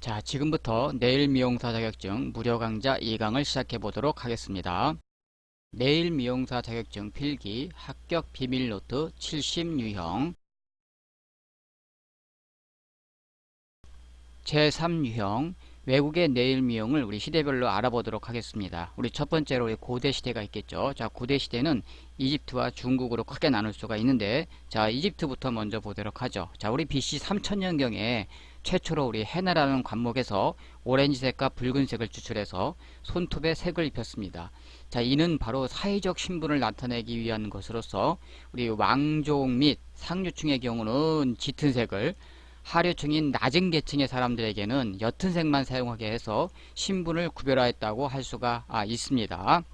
자, 지금부터 네일 미용사 자격증 무료 강좌 2강을 시작해 보도록 하겠습니다. 네일 미용사 자격증 필기 합격 비밀 노트 70 유형 제3 유형 외국의 네일 미용을 우리 시대별로 알아보도록 하겠습니다. 우리 첫 번째로 고대 시대가 있겠죠. 자, 고대 시대는 이집트와 중국으로 크게 나눌 수가 있는데 자, 이집트부터 먼저 보도록 하죠. 자, 우리 BC 3000년경에 최초로 우리 헤나라는 관목에서 오렌지색과 붉은색을 추출해서 손톱에 색을 입혔습니다. 자, 이는 바로 사회적 신분을 나타내기 위한 것으로서 우리 왕족 및 상류층의 경우는 짙은 색을 하류층인 낮은 계층의 사람들에게는 옅은 색만 사용하게 해서 신분을 구별하였다고 할 수가 아, 있습니다.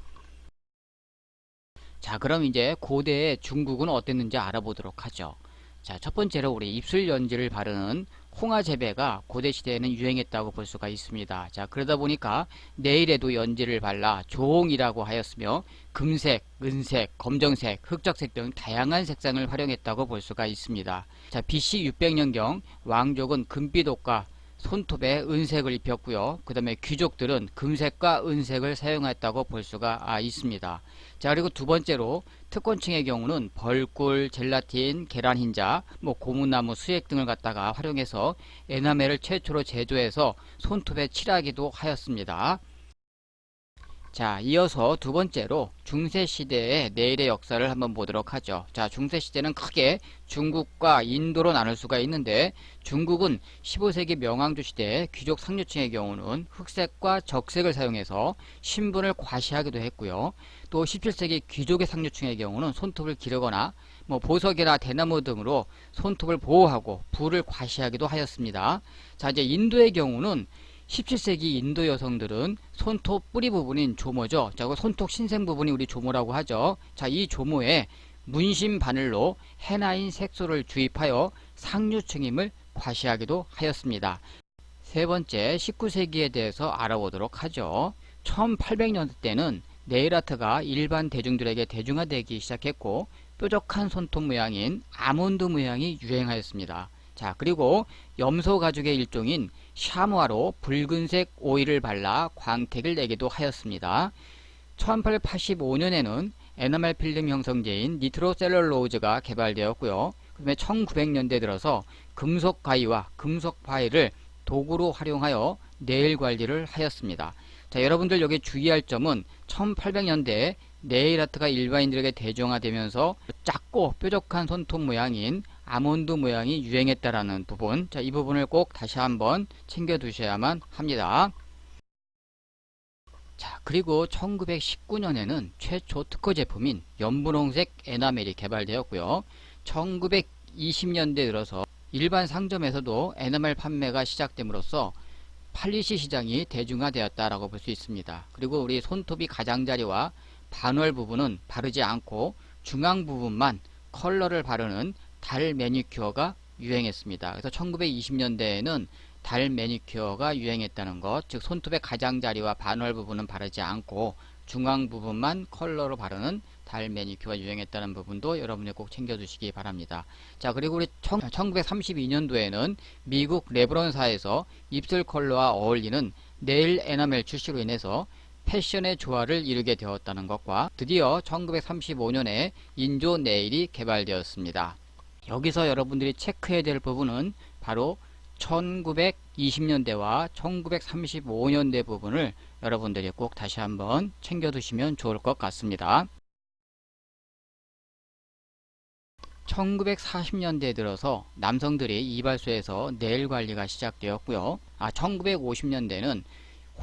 자, 그럼 이제 고대의 중국은 어땠는지 알아보도록 하죠. 자, 첫 번째로 우리 입술 연지를 바르는 홍화 재배가 고대 시대에는 유행했다고 볼 수가 있습니다. 자, 그러다 보니까 내일에도 연지를 발라 조홍이라고 하였으며 금색, 은색, 검정색, 흑적색 등 다양한 색상을 활용했다고 볼 수가 있습니다. 자, BC 600년경 왕족은 금빛 옷과 손톱에 은색을 입혔고요. 그 다음에 귀족들은 금색과 은색을 사용했다고 볼 수가 아, 있습니다. 자 그리고 두 번째로 특권층의 경우는 벌꿀, 젤라틴, 계란 흰자, 뭐 고무나무, 수액 등을 갖다가 활용해서 에나멜을 최초로 제조해서 손톱에 칠하기도 하였습니다. 자, 이어서 두 번째로 중세시대의 내일의 역사를 한번 보도록 하죠. 자, 중세시대는 크게 중국과 인도로 나눌 수가 있는데 중국은 15세기 명왕조 시대 귀족 상류층의 경우는 흑색과 적색을 사용해서 신분을 과시하기도 했고요. 또 17세기 귀족의 상류층의 경우는 손톱을 기르거나 뭐 보석이나 대나무 등으로 손톱을 보호하고 부를 과시하기도 하였습니다. 자, 이제 인도의 경우는 17세기 인도 여성들은 손톱 뿌리 부분인 조모죠. 자, 그 손톱 신생 부분이 우리 조모라고 하죠. 자, 이 조모에 문신 바늘로 해나인 색소를 주입하여 상류층임을 과시하기도 하였습니다. 세 번째, 19세기에 대해서 알아보도록 하죠. 1800년대 때는 네일아트가 일반 대중들에게 대중화되기 시작했고 뾰족한 손톱 모양인 아몬드 모양이 유행하였습니다. 자, 그리고 염소 가죽의 일종인 샤무아로 붉은색 오일을 발라 광택을 내기도 하였습니다. 1885년에는 에나멜 필름 형성제인 니트로셀룰로즈가 개발되었고요. 그 다음에 1900년대 들어서 금속 가위와 금속 파일을 도구로 활용하여 네일 관리를 하였습니다. 자, 여러분들 여기 주의할 점은 1800년대에 네일 아트가 일반인들에게 대중화되면서 작고 뾰족한 손톱 모양인 아몬드 모양이 유행했다라는 부분. 자, 이 부분을 꼭 다시 한번 챙겨 두셔야만 합니다. 자, 그리고 1919년에는 최초 특허 제품인 연분홍색 에나멜이 개발되었고요. 1920년대 들어서 일반 상점에서도 에나멜 판매가 시작됨으로써 팔리시 시장이 대중화되었다라고 볼 수 있습니다. 그리고 우리 손톱이 가장자리와 반월 부분은 바르지 않고 중앙 부분만 컬러를 바르는 달 매니큐어가 유행했습니다. 그래서 1920년대에는 달 매니큐어가 유행했다는 것, 즉 손톱의 가장자리와 반월 부분은 바르지 않고 중앙 부분만 컬러로 바르는 달 매니큐어가 유행했다는 부분도 여러분이 꼭 챙겨두시기 바랍니다. 자 그리고 우리 1932년도에는 미국 레브론사에서 입술 컬러와 어울리는 네일 에나멜 출시로 인해서 패션의 조화를 이루게 되었다는 것과 드디어 1935년에 인조 네일이 개발되었습니다. 여기서 여러분들이 체크해야 될 부분은 바로 1920년대와 1935년대 부분을 여러분들이 꼭 다시 한번 챙겨 두시면 좋을 것 같습니다. 1940년대에 들어서 남성들이 이발소에서 네일 관리가 시작되었고요. 아, 1950년대는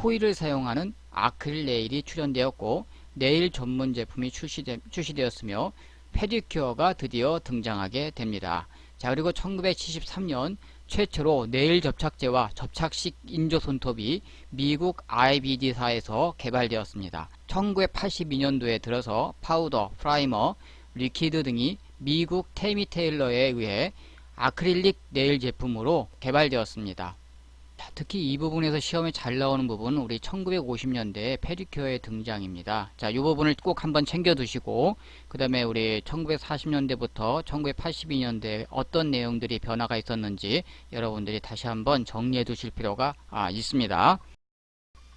호일을 사용하는 아크릴 네일이 출현되었고 네일 전문 제품이 출시되, 출시되었으며 페디큐어가 드디어 등장하게 됩니다. 자 그리고 1973년 최초로 네일 접착제와 접착식 인조 손톱이 미국 IBD사에서 개발되었습니다. 1982년도에 들어서 파우더, 프라이머, 리퀴드 등이 미국 테미 테일러에 의해 아크릴릭 네일 제품으로 개발되었습니다. 특히 이 부분에서 시험에 잘 나오는 부분은 우리 1950년대 페디큐어의 등장입니다. 자, 이 부분을 꼭 한번 챙겨 두시고 그 다음에 우리 1940년대부터 1982년대 어떤 내용들이 변화가 있었는지 여러분들이 다시 한번 정리해 두실 필요가 아, 있습니다.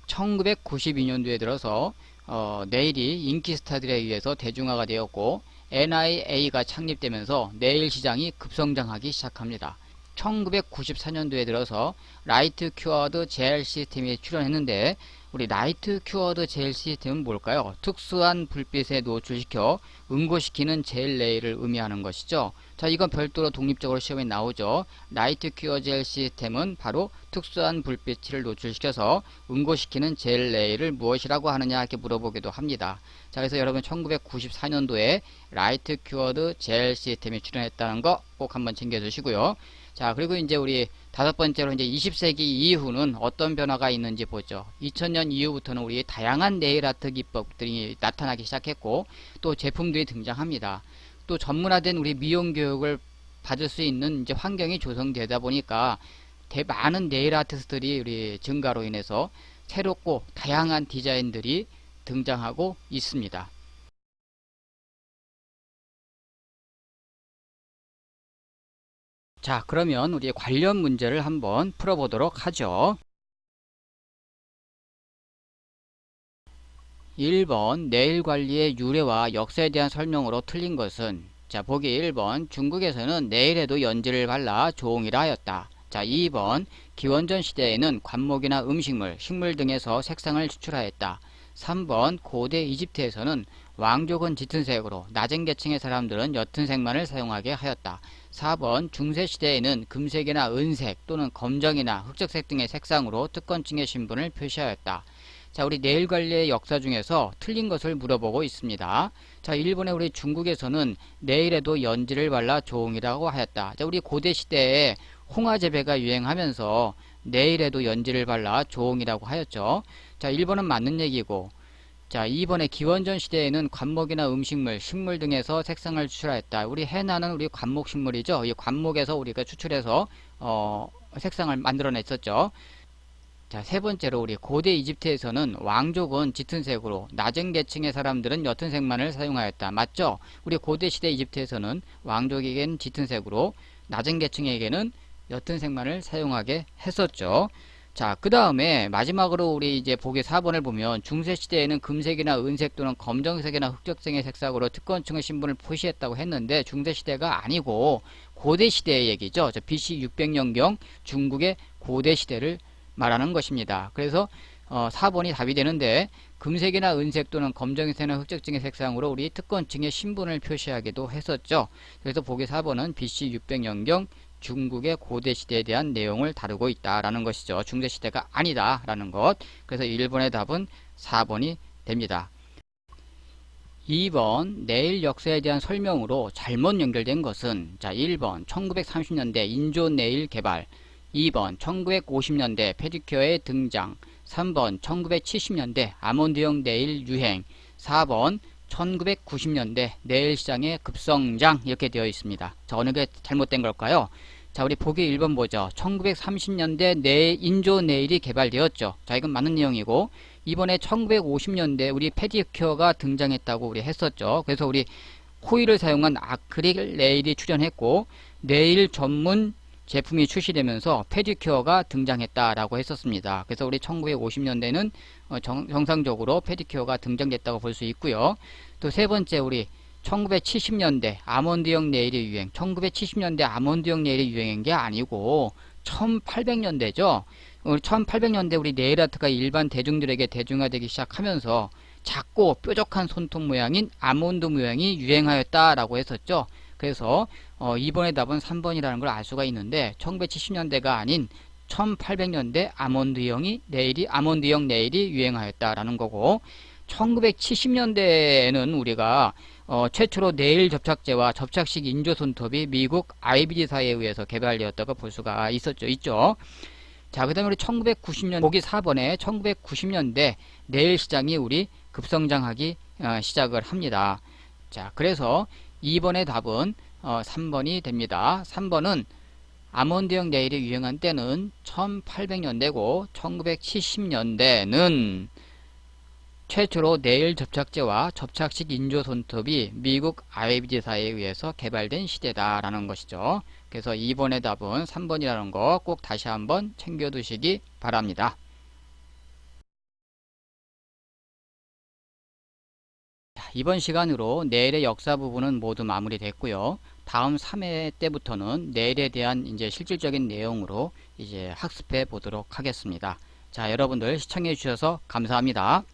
1992년도에 들어서 어, 네일이 인기 스타들에 의해서 대중화가 되었고 NIA가 창립되면서 네일 시장이 급성장하기 시작합니다. 1994년도에 들어서 라이트 큐어드 젤 시스템이 출연했는데 우리 라이트 큐어드 젤 시스템은 뭘까요? 특수한 불빛에 노출시켜 응고시키는 젤 레일을 의미하는 것이죠. 자, 이건 별도로 독립적으로 시험에 나오죠. 라이트 큐어 젤 시스템은 바로 특수한 불빛을 노출시켜서 응고시키는 젤 레일을 무엇이라고 하느냐 이렇게 물어보기도 합니다. 자, 그래서 여러분 1994년도에 라이트 큐어드 젤 시스템이 출연했다는 거 꼭 한번 챙겨 주시고요. 자, 그리고 이제 우리 다섯 번째로 이제 20세기 이후는 어떤 변화가 있는지 보죠. 2000년 이후부터는 우리 다양한 네일 아트 기법들이 나타나기 시작했고 또 제품들이 등장합니다. 또 전문화된 우리 미용 교육을 받을 수 있는 이제 환경이 조성되다 보니까 대 많은 네일 아티스트들이 우리 증가로 인해서 새롭고 다양한 디자인들이 등장하고 있습니다. 자, 그러면 우리 관련 문제를 한번 풀어보도록 하죠. 1번 내일 관리의 유래와 역사에 대한 설명으로 틀린 것은 자 보기 1번 중국에서는 내일에도 연지를 발라 조홍이라 하였다. 자 2번 기원전 시대에는 관목이나 음식물, 식물 등에서 색상을 추출하였다. 3번 고대 이집트에서는 왕족은 짙은 색으로 낮은 계층의 사람들은 옅은 색만을 사용하게 하였다. 4번 중세시대에는 금색이나 은색 또는 검정이나 흑적색 등의 색상으로 특권층의 신분을 표시하였다. 자, 우리 내일 관리의 역사 중에서 틀린 것을 물어보고 있습니다. 자, 일본의 우리 중국에서는 내일에도 연지를 발라 조홍이라고 하였다. 자, 우리 고대 시대에 홍화 재배가 유행하면서 내일에도 연지를 발라 조홍이라고 하였죠. 자, 1번은 맞는 얘기고 자, 2번에 기원전 시대에는 관목이나 음식물, 식물 등에서 색상을 추출하였다. 우리 해나는 우리 관목 식물이죠. 이 관목에서 우리가 추출해서 어, 색상을 만들어냈었죠. 자, 세 번째로 우리 고대 이집트에서는 왕족은 짙은 색으로 낮은 계층의 사람들은 옅은 색만을 사용하였다. 맞죠? 우리 고대 시대 이집트에서는 왕족에게는 짙은 색으로 낮은 계층에게는 옅은 색만을 사용하게 했었죠. 자, 그 다음에 마지막으로 우리 이제 보기 4번을 보면 중세 시대에는 금색이나 은색 또는 검정색이나 흑적색의 색상으로 특권층의 신분을 표시했다고 했는데 중세 시대가 아니고 고대 시대의 얘기죠. 저 BC 600년경 중국의 고대 시대를 말하는 것입니다. 그래서 어, 4번이 답이 되는데 금색이나 은색 또는 검정색이나 흑적증의 색상으로 우리 특권층의 신분을 표시하기도 했었죠. 그래서 보기 4번은 BC 600년경 중국의 고대 시대에 대한 내용을 다루고 있다라는 것이죠. 중세 시대가 아니다라는 것. 그래서 1번의 답은 4번이 됩니다. 2번 내일 역사에 대한 설명으로 잘못 연결된 것은 자 1번 1930년대 인조 네일 개발 2번 1950년대 페디큐어의 등장 3번 1970년대 아몬드형 네일 유행 4번 1990년대 네일 시장의 급성장 이렇게 되어 있습니다. 자 어느 게 잘못된 걸까요? 자 우리 보기 1번 보죠. 1930년대 네 인조 네일이 개발되었죠. 자 이건 맞는 내용이고 이번에 1950년대 우리 페디큐어가 등장했다고 우리 했었죠. 그래서 우리 호일을 사용한 아크릴 네일이 출현했고 네일 전문 제품이 출시되면서 페디큐어가 등장했다라고 했었습니다. 그래서 우리 1950년대는 어, 정, 정상적으로 페디큐어가 등장됐다고 볼 수 있고요. 또 세 번째 우리 1970년대 아몬드형 네일이 유행 1970년대 아몬드형 네일이 유행한 게 아니고 1800년대죠. 우리 1800년대 우리 네일 아트가 일반 대중들에게 대중화되기 시작하면서 작고 뾰족한 손톱 모양인 아몬드 모양이 유행하였다라고 했었죠. 그래서 어, 2번의 답은 3번이라는 걸 알 수가 있는데 1970년대가 아닌 1800년대 아몬드형이 네일이 아몬드형 네일이 유행하였다라는 거고 1970년대에는 우리가 어, 최초로 네일 접착제와 접착식 인조 손톱이 미국 IBD사에 의해서 개발되었다고 볼 수가 있었죠. 있죠. 자, 그 다음에 우리 1990년, 보기 4번에 1990년대 네일 시장이 우리 급성장하기 어, 시작을 합니다. 자, 그래서 2번의 답은 어, 3번이 됩니다. 3번은 아몬드형 네일이 유행한 때는 1800년대고 1970년대는 최초로 네일 접착제와 접착식 인조 손톱이 미국 IBD사에 의해서 개발된 시대다라는 것이죠. 그래서 2번의 답은 3번이라는 거 꼭 다시 한번 챙겨두시기 바랍니다. 자, 이번 시간으로 내일의 역사 부분은 모두 마무리됐고요. 다음 3회 때부터는 내일에 대한 이제 실질적인 내용으로 이제 학습해 보도록 하겠습니다. 자, 여러분들 시청해 주셔서 감사합니다.